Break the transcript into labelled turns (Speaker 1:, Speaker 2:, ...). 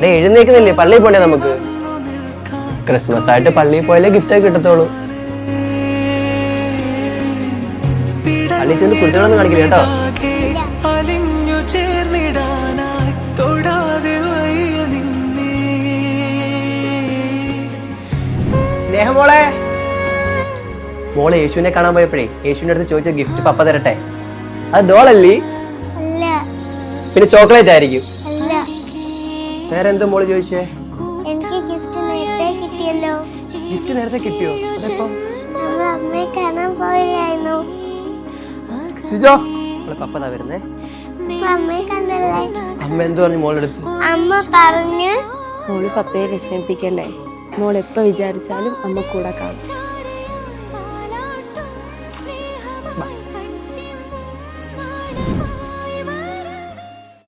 Speaker 1: Day എഴുന്നേക്കുന്നില്ലേ പള്ളിയിൽ പോണ്ടേ നമുക്ക്? ക്രിസ്മസ് ആയിട്ട് പള്ളിയിൽ പോയാലേ ഗിഫ്റ്റ് ഒക്കെ കിട്ടത്തോളൂ പള്ളിയിൽ ചെന്ന് കുട്ടികളൊന്നും കാണിക്കില്ല കേട്ടോ. സ്നേഹം മോളെ മോളെ യേശുവിനെ കാണാൻ പോയപ്പോഴേ യേശുവിന്റെ അടുത്ത് ചോദിച്ച ഗിഫ്റ്റ് പപ്പ തരട്ടെ? അത് ഡോളല്ലേ? പിന്നെ ചോക്ലേറ്റ് ആയിരിക്കും. വേറെന്ത് മോൾ ചോദിച്ചേ?
Speaker 2: എനിക്ക് ഗിഫ്റ്റ് നേരത്തെ കിട്ടിയല്ലോ.
Speaker 1: ഗിഫ്റ്റ് നേരത്തെ കിട്ടിയോ? അതെപ്പോ?
Speaker 2: കാണാൻ
Speaker 1: സിജോ വരുന്നേ.
Speaker 2: കണ്ടല്ലേ?
Speaker 1: അമ്മ
Speaker 2: അമ്മ പറഞ്ഞു.
Speaker 3: പപ്പയെ വിഷമിപ്പിക്കല്ലേ മോൾ എപ്പോൾ വിചാരിച്ചാലും അമ്മ കൂടെ കാണും.